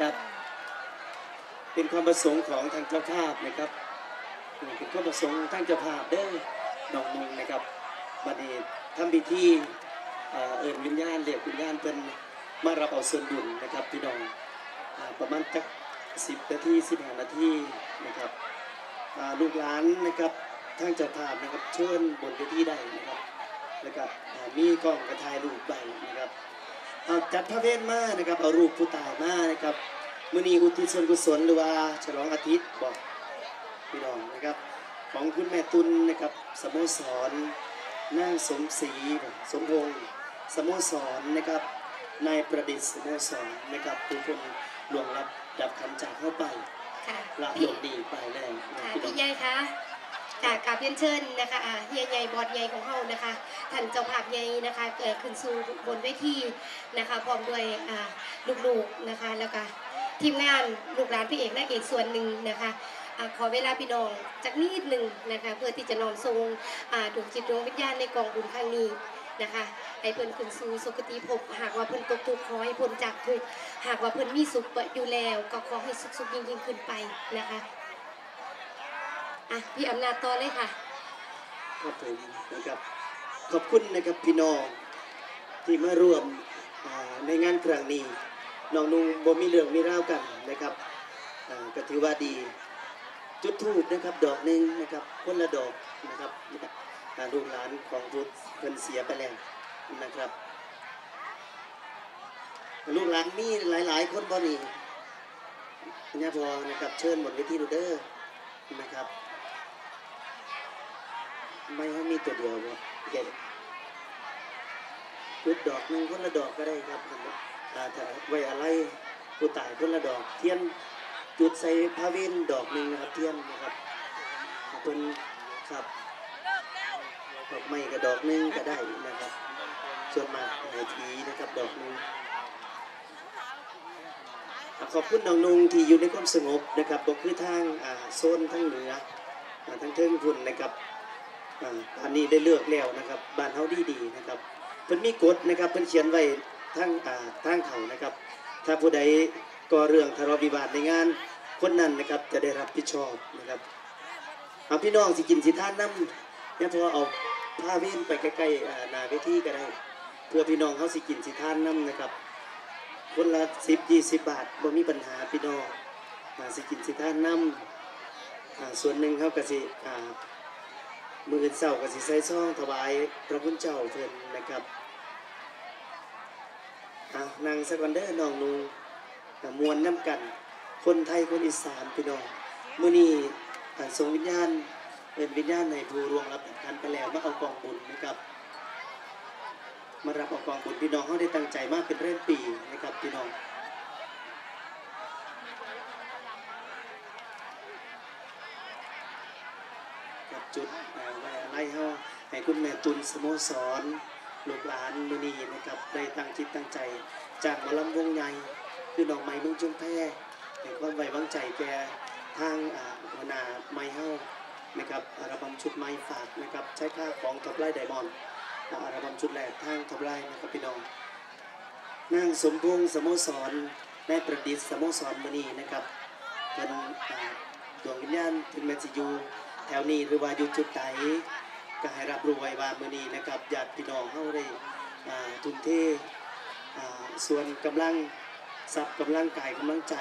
ครับ เป็นความประสงค์ของทางเจ้าภาพนะครับเป็นความประสงค์ทางเจ้าภาพเด้อน้องนุ่งนะครับบัดนี้ทำพิธีเอ่อเอิญวิญญาณเรียกวิญญาณเป็นมารับเอาส่วนบุญนะครับพี่น้องประมาณจักสิบนาทีสิบห้านาทีนะครับลูกหลานนะครับทางเจ้าภาพนะครับเชิญบนเวทีได้นะครับแล้วก็มีกล้องกระถ่ายรูปใบนะครับ เอาจัดพระเวทมานะครับเอารูปผู้ตายมานะครับมื้อนี้อุทิศส่วนกุศลหรือว่าฉลองอาทิตย์บอกพี่น้องนะครับ ของคุณแม่ตุลนะครับสโมสรนางสมศรีสมพงษ์สโมสรนะครับนายประดิษฐ์สโมสรนะครับทุกคนหลวงรับดับคำจากเข้าไปค่ะละหลพี่งดีไปแล้วนะค่ะพี่น้อพี่งใหญ่คะ จากกราบเรียนเชิญนะคะอ่าเฮียใหญ่บอดใหญ่ของเฮานะคะท่านเจ้าภาพใหญ่นะคะเกิดขึ้นสู่บนเวทีนะคะพร้อมด้วยอ่าลูกๆนะคะแล้วก็ทีมงานลูกหลานพี่เอกนางเอกส่วนหนึ่งนะคะอขอเวลาพี่น้องจากนิดหนึ่งนะคะเพื่อที่จะนอมทรงอ่าดวงจิตดวงวิญญาณในกองบุญครั้งนี้นะคะให้เพิ่นขึ้นสู่สุคติภพหากว่าเพิ่นตกทุกข์ขอให้พ้นจากทุกข์หากว่าเพิ่นมีสุขอยู่แล้ว ก็ขอให้สุขยิ่งขึ้นไปนะคะ อะพี่อำนาจต่อเลยค่ะครับผมนะครับ ขอบคุณนะครับพี่น้องที่มาร่วมในงานครั้งนี้น้องนุ่งบ่มีเรื่องมีราวกันนะครับก็ถือว่าดีจุดทูบนะครับดอกหนึ่งนะครับคนละดอกนะครับลูกหลานของพุทธเพิ่นเสียไปแล้วนะครับลูกหลานมีหลาย ๆ คนบ่นี่เนี่ยพอนะครับเชิญหมดเวทีดูเด้อนะครับ ไม่ให้มีตัวเดียวบ่เด็ดจุดดอกหนึ่งคนละดอกก็ได้ครับอ่าถ้าไว้อะไรผู้ตายคนละดอก เทียนจุดใส่พระเวนดอกหนึ่งนะครับเทียนนะครับเป็นครับดอกไม้กับดอกหนึ่งก็ได้นะครับ ส่วนมากในทีนะครับดอกหนึ่งขอบคุณน้องนุงที่อยู่ในความสงบนะครับบอกคือทางโซนทั้งเหนือทั้งเทิงพุ่นนะครับ อันนี้ได้เลือกแล้วนะครับบ้านเฮาดีดีนะครับเพิ่นมีกฎนะครับเพิ่นเขียนไว้ทั้งอ่าทางเขานะครับ ถ้าผู้ใดก่อเรื่องทะเลาะวิวาทในงานคนนั้นนะครับจะได้รับผิดชอบนะครับเอาพี่น้องสิกินสิท่านน้ำเนี่ยพอเอาผ้าเว้นไปใกล้ๆอ่านาเวทีก็ได้ เพื่อพี่น้องเขาสิกินสิท่านน้ำนะครับ คนละสิบยี่สิบบาทบ่มีปัญหาพี่น้องสิกินสิท่านน้ำอ่าส่วนหนึ่งเขาก็สิอ่า มืออนเศร้าก็สิใส่ซองถวายพระคุณเจ้าเพิ่นนะครับอ่านางสกันเดอร์น้องนูกับมวลน้ำกัน คนไทยคนอีสานพี่น้องมื่อนี้ผ่านทรงวิญญาณเป็นวิญญาณในภูรวงรับกันไปแล้วมาเอากองบุญนะครับ มารับเอากองบุญพี่น้องเขาได้ตั้งใจมากเป็นเรื่อนปีนะครับพี่น้องจุด อ่าไว้อะไรเฮาให้คุณแม่ตุลสโมสรลูกหลานมือนีนะครับได้ตั้งจิตตั้งใจ จากมอลำวงใหญ่คือดอกไม้เมืองจุมแพให้ความไว้วางใจแกทางอ่าหัวหน้าไม้เฮานะครับอัลบั้มชุดไม้ฝากนะครับใช้ค่าของท็อปไลน์ไดมอนด์อัลบั้มชุดแรกทางท็อปไลน์นะครับพี่น้องนางสมพงษ์สโมสรนายประดิษฐ์สโมสรมือนีนะครับเป็นดวงวิญญาณถึงแม้จะอยู่แถวนี้หรือว่าอยู่จุดไหน ก็ให้รับรู้ไว้ว่ามือนี้นะครับญาติพี่น้องเฮาได้ทุ่มเทส่วนกำลังทรัพย์กำลังกายกำลังใจ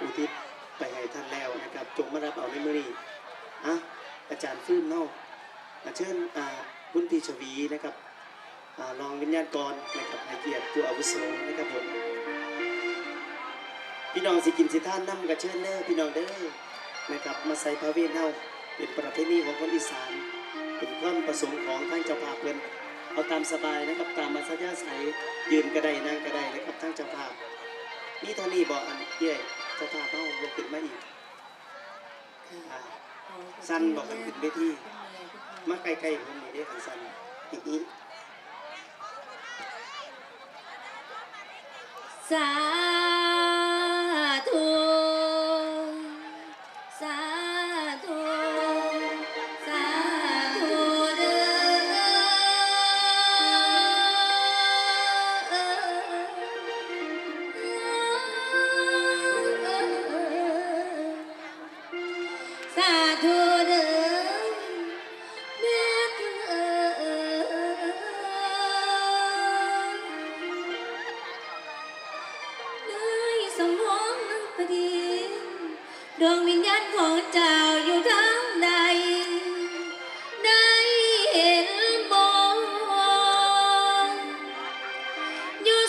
อุทิศไปให้ท่านแล้วนะครับ จงมารับเอาในมือนี้อะอาจารย์ฟื้นเนาะอะเชิญอ่าคุณพี่ชวีนะครับรองวิญญาณกรนะครับให้เกียรติผู้อาวุโสนะครับผมพี่น้องสิกินสิท่านน้ำกับเชิญเด้อพี่น้องเด้อนะครับ มาใส่พระเวทเฮาเป็นประเพณีของคนอีสาน เป็นความประสงค์ของท่านเจ้าภาพเพิ่นเอาตามสบายนะครับตามมาสัญญาใสยืนก็ได้นั่งก็ได้นะครับทั้งเจ้าภาพนี่เท่านี้บอกอันเย่เจ้าภาพเอาลงขึ้นมาอีกสั้นบอกกันขึ้นเวทีมาใกล้ๆผมนี่เด้ขันสั้นอีกนี้สา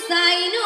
อ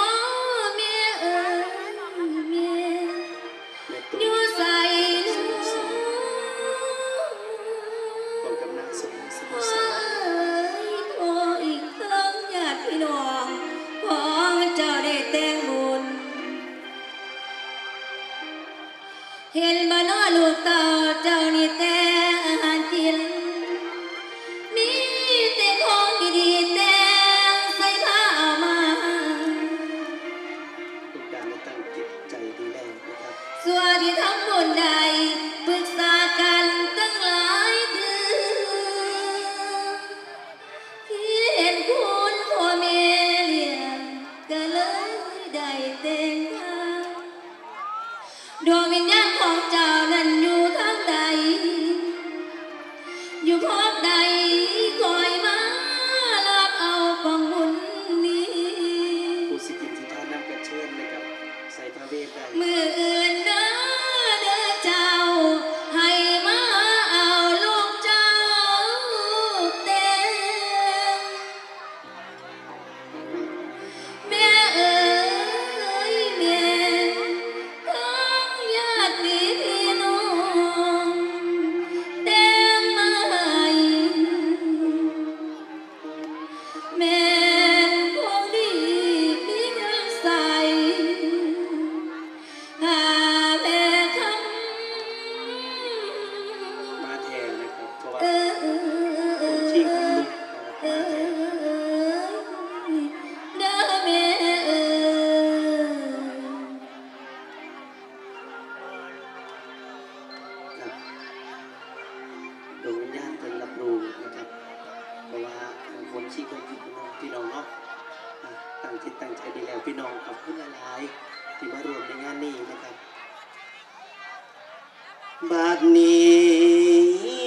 บาดนี้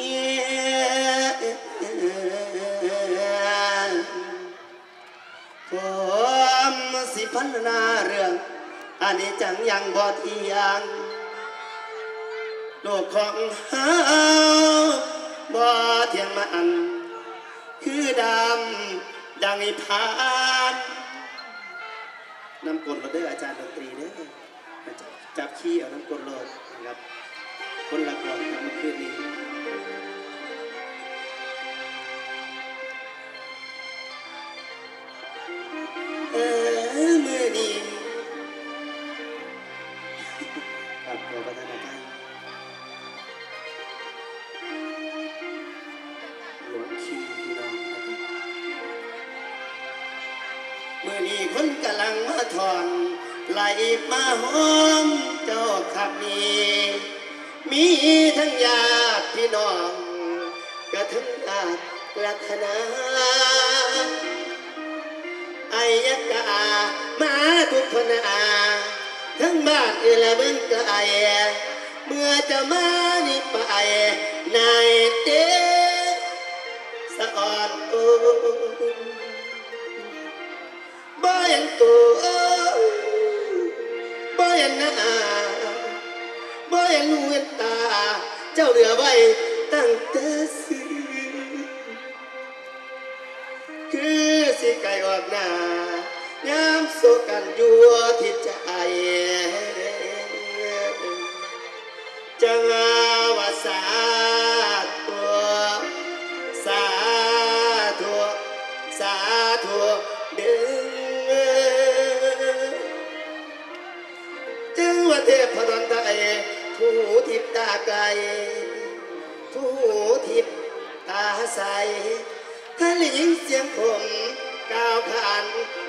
ผมสิพันนาเรื่องอันนี้จังยังบ่เที่ยงโลกของเฮาบ่เทียงมัน คือดำดังอีพานนำกลเราเด้ออาจารย์ดนตรีเด้อจับขี้เอาน้ำกลโลดนะครับ คนละกอนครับเมื่อคืนนี้เออมือนี้ครับขอประทานอภัยหลวงขี้พี่น้องนะครับมือนี้คนกำลังมาถอนไหลมาหอ น้องกระทั้งญาลักษณะไอ้ยักกามาทุกคนาทั้งบ้านเอละเมืองไกลเมื่อจะมานี่ไปนายเด้สะอ่อนโอ้บ่เห็นตัวบ่เห็นหน้าบ่เห็นหูเห็นต เจ้าเหลือไว้ตั้งแต่ซื้อคือสิไก่ออกหน้ายามโซกันยัวที่ใจจังว่าสา ยผู้หูทิพตาไกลผู้หูทิพตาใสถ้าหลิงเสียงผมก้าวผ่าน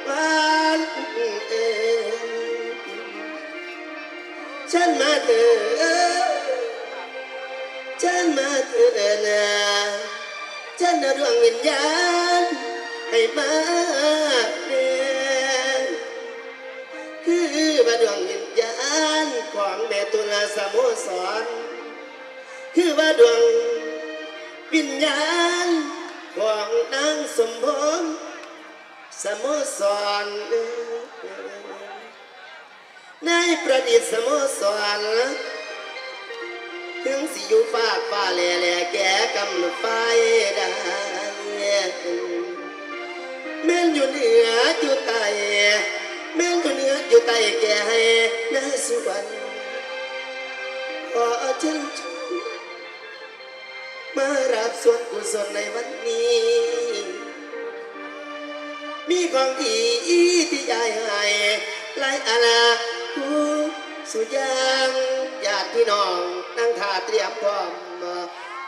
วันเอ่ยฉันมาเถิดฉันมาเถิดนะฉันน่ะดวงวิญญาณให้มาเรียนคือว่าดวงวิาณของแม่ตุลาสโมสร คือว่าดวงวิญญาณของนางสมพงษ์สโมสรนายประดิษฐ์สโมสรถึงสิอยู่ฟากฟ้าแหล่แหล่แก่กำไฟได้แม่นอยู่เหนืออยู่ใต้ แม่นอยู่เหนืออยู่ใต้แก่ให้นาสุวรรค์ขอเชิญชวนมารับส่วนกุศลในวันนี้ มีของดีที่ยายให้หลายอาณาผู้สุยางญาติพี่น้องนั่งท่าเตรียมพร้อม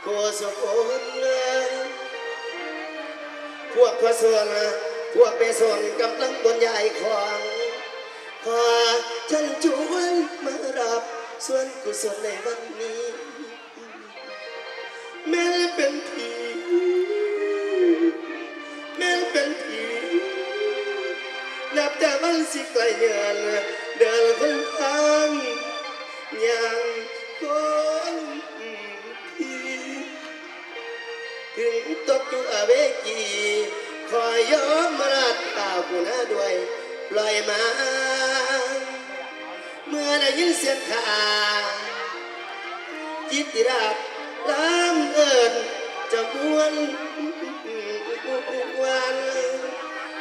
ผู้สุคนพวกพระสวน พวกเปส่วนกำลังบนยายของขอฉันชวนมารับส่วนกุศลในวันนี้ แม้เป็นผีแม้เป็นผีนับแต่วันสิไกลเงินเดินคนทางยังคนผีถึงตกอยู่อเวกี คอยยอมรัดตากูน้าด้วยปล่อยมา เมื่อได้ยินเสียงขาจิตติราบล้ำเอิญจะมวนวัน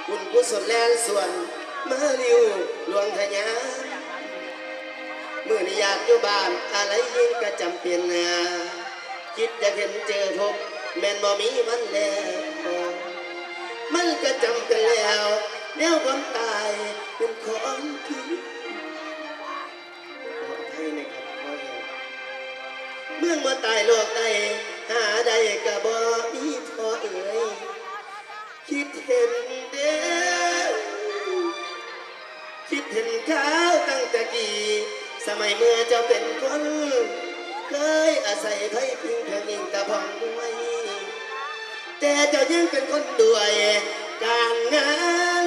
คุณกุศลแลนส่วนมาลิวหลวงทะยาเมื่อนี้อยากอยู่บ้านอะไรยิ่งก็จำเป็นนะคิดจะเห็นเจอพบแม่นบ่มีมันแล้ว มันก็จำเป็นแล้วแนวความตายเป็นของที่ขออภัยนะครับพ่อเองเมื่อมาตายโลกใดหาใดกะบ่มีพอเอ่ยคิดเห็นเด้อคิดเห็นข้าวตั้งแต่กี่สมัยเมื่อเจ้าเป็นคน เคยอาศัยไผ่พิงเพียงอิงตะพองไว้ แต่เจ้ายังเป็นคนด้วย การงาน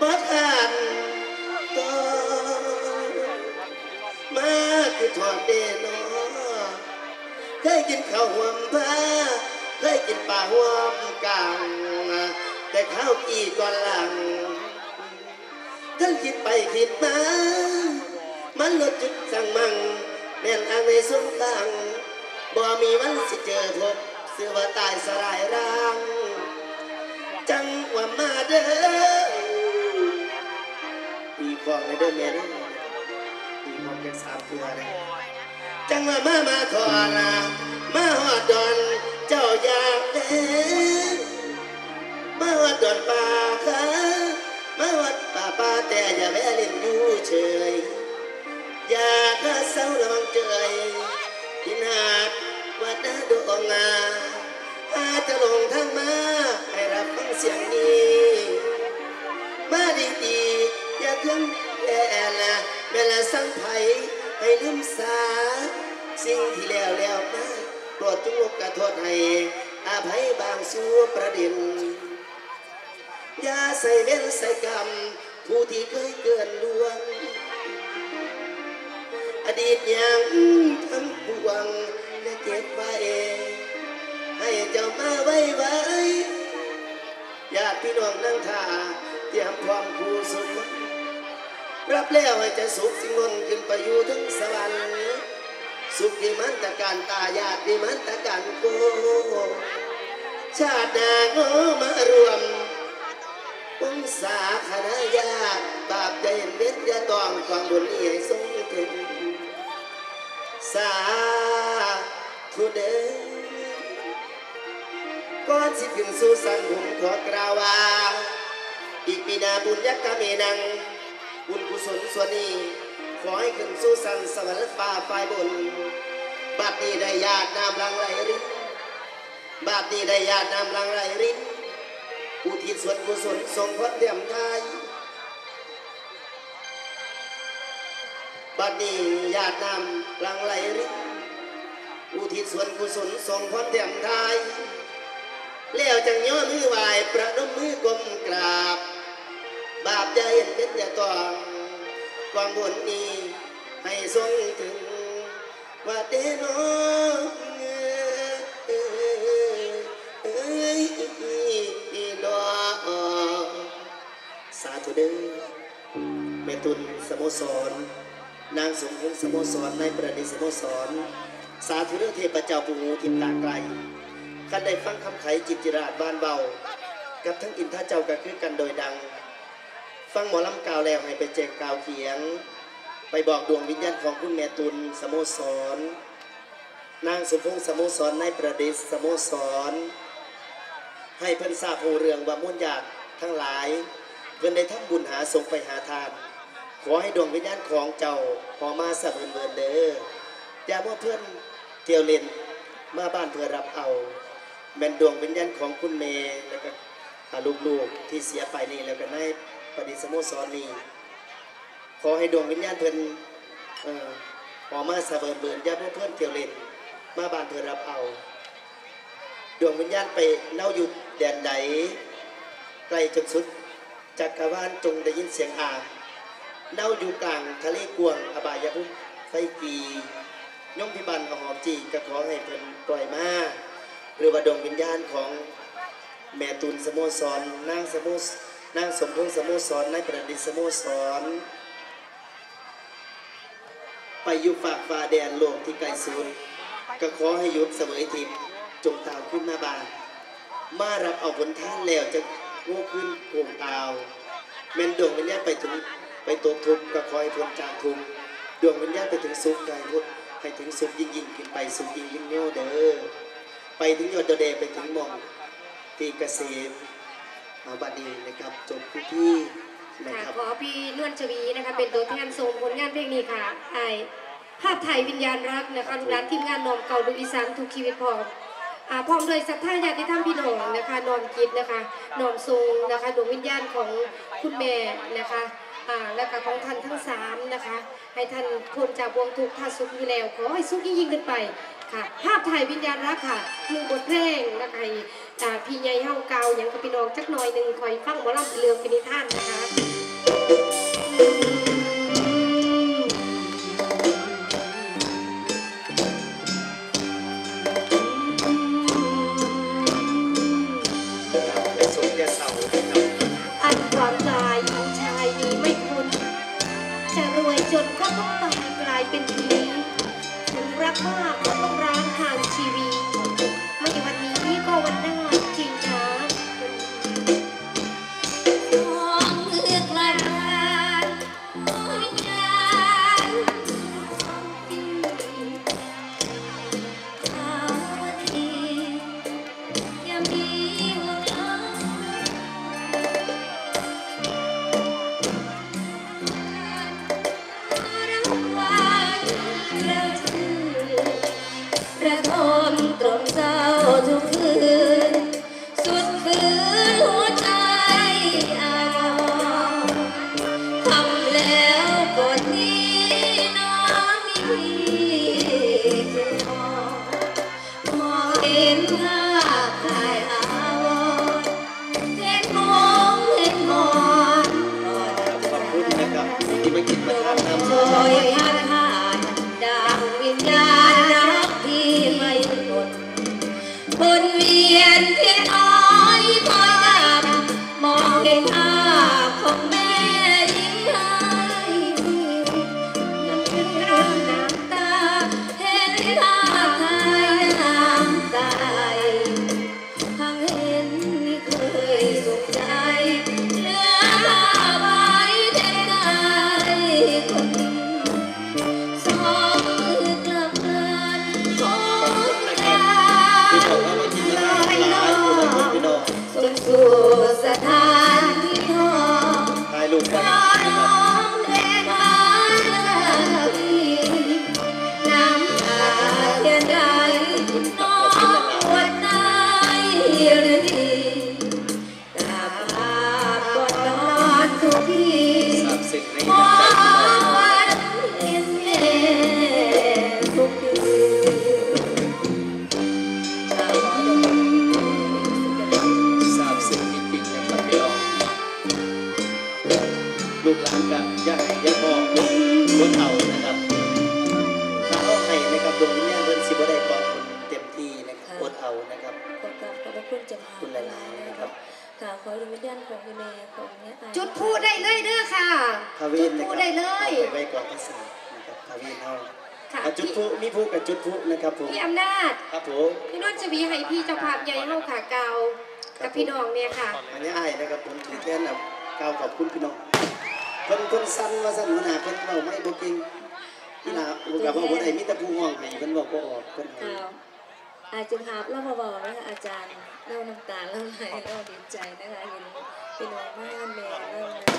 บ่ทันต่อมาคือทอดเดนอเคยกินข้าวหวมผ้าเคยกินปลาหวมกลางแต่ข้าวกี่ก่อนหลังท่านคิดไปคิดมา มันลดจุดสั่งมั่งแม่นอังในสุดตังบ่มีวันสิเจอพบ เสือว่าตายสลายร่าง จังว่ามาเด้อปีกองในเด้อแม่เด้อปีกองแค่สามเทือนจังว่ามามาทอนามาหอดดอนเจ้าอยากเด้มาหอดดอนป่าค่ะมาหอดป่าป่าแต่อย่าแวะเล่นอยู่เฉยอย่าข้าเศร้าระวังเจยพินหาศ วัดนาดวงอาอาจะลงทางมาให้รับฟังเสียงนี้มาดีดีอย่าเครื่องแย่ละเวลาสังไผให้ลืมสา สิ่งที่แล้วแล้วมาโปรดจงลบกระโทษให้อาภัยบางสู้ประเด็นอย่าใส่เว้นใส่กรรม ผู้ที่เคยเกินล่วง อดีตยังทั้งปวง และเก็บไว้ให้เจ้ามาไว้ไว้ญาติพี่น้องนั่งท่าเตรียมพร้อมคู่สุขรับแล้วให้จะสุขสิ่งนนขึ้นไปอยู่ถึงสวรรค์สุขที่มันตะการตาญาติที่มันตะการโกชาตินาโงมารวมวงศาคณะญาติบาปใจเม็ดยาตองความบุญนี้ให้ทรงถึงสา ธุเด้อก่อนสิถึงสู่สันผมขอกล่าวาอีกปีนาบุญยักษ์กะเมนัง บุญกุศลส่วนนี้ ขอให้ขึ้นสู่สันสวรรค์ฟ้าฝ่ายบน บัดนี้ได้ญาติน้ำลังไหลรินบัดนี้ได้ญาติน้ำลังไหลรินอุทิศส่วนกุศลทรงพระเตรียมไทยบัดนี้ญาติน้ำลังไหลริน อุทิศส่วนกุศลทรงพระเตรียมทายแล้วจังย่อมือไหวประนมมือกลมกราบ บาปใจเห็นเป็นอย่าต้องความบุญนี้ให้ทรงถึง ว่าเตโนเอ้ยเอ้ยนอสาธุเด้อแม่ตุนสโมสร นางสมพงสโมสรในประดิษฐ์สโมสร สาธุเรื่องเทพเจ้าปูงูทิมตาไกลกันได้ฟังคำไขจิตจิราชบ้านเบา กับทั้งอินท่าเจ้าก็คือกันโดยดัง ฟังหมอลำกล่าวแล้วให้ไปแจกกล่าวเขียง ไปบอกดวงวิญญาณของคุณแม่ตุลสโมสร นางสมพงษ์สโมสรในประดิษฐ์สโมสร ให้เพิ่นทราบผู้เรื่องว่ามุ่นอยากทั้งหลาย เพิ่นได้ทำบุญหาสงไปหาทาน ขอให้ดวงวิญญาณของเจ้าพอมาสะเบินเบินเด้ออย่าว่าเพื่อน เทียวเลนมาบ้านเพื่อรับเอาแม่นดวงวิญญาณของคุณเมย์แล้วก็อ่าลูกๆที่เสียไปนี่แล้วก็ในปฏิสโมสรนี้ขอให้ดวงวิญญาณเพิ่นอ่อพอมาสะเบินเบินอย่าว่าเพื่อนเทียวเลนมาบ้านเพื่อรับเอา ดวงวิญญาณไปเล่าอยู่แดนใดไกลจนสุดจักรวาลจงได้ยินเสียงอาเล่าอยู่กลางทะเลกวางอบายภูมไฟกี ย่อมพิบันเอาหอมจีก็ขอให้เพิ่นปล่อยมาหรือว่าดวงวิญญาณของแม่ตุนสโมสรนางสโมสนางสมพงษ์สโมสรนายประดิษฐ์สโมสร ไปอยู่ฝากฟ้าแดนโลกที่ไกลสุดก็ขอให้ยุดเสมอทิพย์จงตามขึ้นมาบานมารับเอาผลท่านแล้วจะโง่ขึ้นโกงตาวแม่นดวงวิญญาณไปถึงไปตกทุกข์ก็ขอให้พ้นจากทุกข์ดวงวิญญาณไปถึงสุขกายพุทธ ให้ถึงสุขยิ่งยิ่งขึ้นไปสุขยิ่งยิ่งโยเด้อไปถึงยอดดดไปถึงมองที่เกษตรเอาบัดนี้นะครับจบพิธีนะค่ะครับขอพี่นวลชวีนะคะเป็นตัวแทนส่งผลงานเพลงนี้ค่ะไอภาพถ่ายวิญญาณรักนะคะลูกหลานทีมงานนอมเก่าดูอีสานทุกชีวิตพร้อมพร้อมโดยศรัทธาญาติธรรมพี่น้องนะคะนอมกิจนะคะนอมทรงนะคะดวงวิญญาณของคุณแม่นะคะและก็ของท่านทั้งสามนะคะ ให้ท่านพ้นจากวงทุกข์ท่าสุขอยู่แล้ว ขอให้สุขยิ่งๆขึ้นไปค่ะภาพถ่ายวิญญาณรักค่ะหนึ่งบทเพลงนะคะจากพี่ใหญ่เฮาเกาอย่างกับพี่น้องจักหน่อยหนึ่งคอยฟังหมอลำเรื่องเป็นนิทานนะคะ ต้องตายกลายเป็นผีถึงรักมากก็ต้องร้างห่างชีวี สุ กล่าวขอบคุณพี่น้องเพิ่นเพิ่นสั้นว่าสั้นหน้าเพิ่นเราไม่บ่เก่งนี่ล่ะผมกับว่าบ่ได้มีแต่ผู้ห้องให้เพิ่นบอกบ่ออกเพิ่นให้ข่าวอาจจะภาบเล่ามาบอกนะคะอาจารย์เล่าน้ำตาเล่าไหลเล่าดีใจนะคะเห็นพี่น้องมาแม่เล่า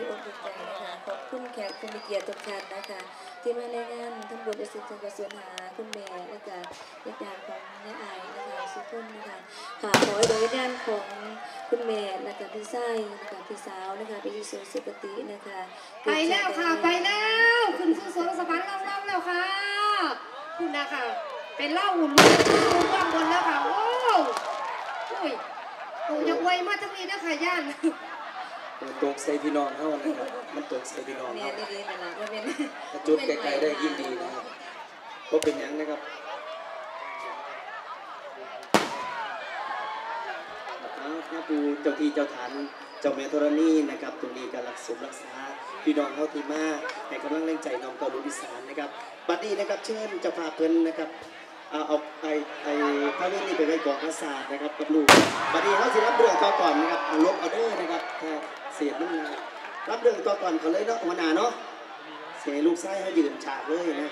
นะคะดีอกดีใจนะคะ ขอบคุณแขกผู้มีเกียรติทุกท่านนะคะ ที่มาในงานทำบุญอุทิศกส่วนหาคุณแม่และก็ญาติๆของแม่อายนะคะสุขุนนะคะค่ะขอให้โดยญาติของคุณแม่และก็พี่ไส้นะคะพี่สาวนะคะไปยู่สู่สุคตินะคะไปแล้วค่ะไปแล้วขึ้นสู่สวงสวรรค์เล่าๆแล้วค่ะ คุณนะคะเป็นเล่าหุ่นลูกลูกว่างบนแล้วค่ะโอ้โอ้ยโอ้ยังไวมากทั้งนี้นะคะย่าน มันตกใส่พี่น้องเฮานะครับมันตกใส่พี่น้องแม่เฮาดีๆนั่นแหละว่าเป็นถ้าจุดไกลๆได้ยิ่งดีนะครับก็เป็นหยังนะครับเอาพระปูเจ้าที่เจ้าฐานเจ้าแม่ธรณีนะครับตรงนี้การรักษารักษาพี่น้องเฮาที่มาให้กำลังแรงใจน้องเกาหลีอีสานนะครับบัดนี้นะครับเชิญเจ้าภาพเพิ่นนะครับเอาเอาไอ้ไอ้พระเวทนี่ไปไว้กองพระศาสตร์นะครับกับลูกบัดนี้เขาสิรับเรื่องต่อก่อนนะครับเอาลบเอาเด้อนะครับ เสียดมันรับเรื่องต่อก่อนเขาเลยเนาะหัวหน้าเนาะเสียลูกไส้ให้ยืนฉากเลยนะ